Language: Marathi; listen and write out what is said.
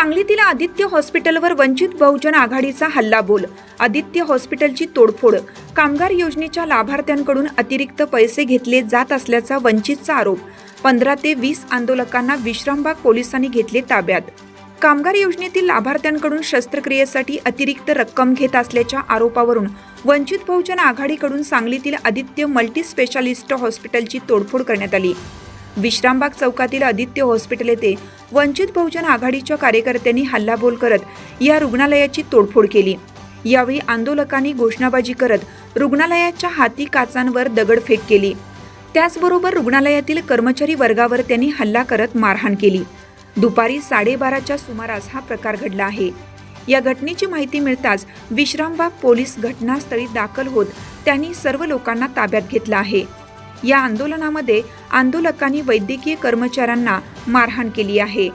सांगलीतील आदित्य हॉस्पिटलवर वंचित बहुजन आघाडीचा हल्लाबोल आदित्य हॉस्पिटलची तोडफोड कामगार योजनेच्या लाभार्थ्यांकडून अतिरिक्त पैसे घेतले जात असल्याचा वंचितचा आरोप पंधरा ते वीस आंदोलकांना विश्रामबाग पोलिसांनी घेतले ताब्यात. कामगार योजनेतील लाभार्थ्यांकडून शस्त्रक्रियेसाठी अतिरिक्त रक्कम घेत असल्याच्या आरोपावरून वंचित बहुजन आघाडीकडून सांगलीतील आदित्य मल्टी स्पेशालिस्ट हॉस्पिटलची तोडफोड करण्यात आली. विश्रामबाग चौकातील आदित्य हॉस्पिटल येथे वंचित बहुजन आघाडीच्या कार्यकर्त्यांनी हल्लाबोल करत या रुग्णालयाची तोडफोड केली. यावेळी आंदोलकांनी घोषणाबाजी करत रुग्णालयाच्या हाती काचांवर दगडफेक केली. त्याचबरोबर रुग्णालयातील कर्मचारी वर्गावर त्यांनी हल्ला करत मारहाण केली. दुपारी साडेबाराच्या सुमारास हा प्रकार घडला आहे. या घटनेची माहिती मिळताच विश्रामबाग पोलीस घटनास्थळी दाखल होत त्यांनी सर्व लोकांना ताब्यात घेतलं आहे. या आंदोलनामध्ये आंदोलकांनी वैद्यकीय कर्मचाऱ्यांना मारहाण केली आहे.